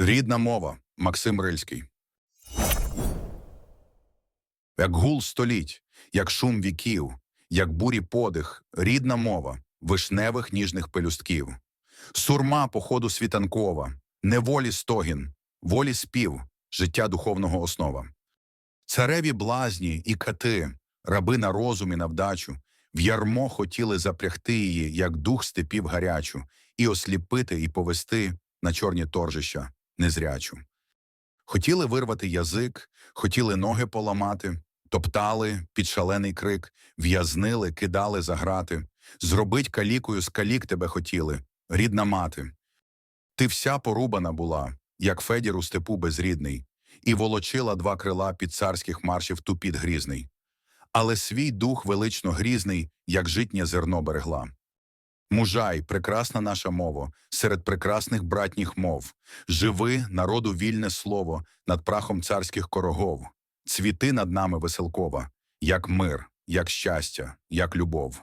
Рідна мова Максим Рильський. Як гул століть, як шум віків, як бурі подих, рідна мова вишневих ніжних пелюстків. Сурма походу світанкова, неволі стогін, волі спів, життя духовного основа. Цареві блазні і кати, раби на розум і на вдачу, в ярмо хотіли запрягти її, як дух степів гарячу, і осліпити, і повести на чорні торжища незрячу. Хотіли вирвати язик, хотіли ноги поламати, топтали під шалений крик, в'язнили, кидали за грати, зробить калікою з калік тебе хотіли, рідна мати. Ти вся порубана була, як Федір у степу безрідний, і волочила два крила під царських маршів тупіт грізний. Але свій дух велично грізний, як житнє зерно берегла. Мужай, прекрасна наша мова, серед прекрасних братніх мов. Живи, народу вільне слово, над прахом царських корогов. Цвіти над нами веселкова, як мир, як щастя, як любов.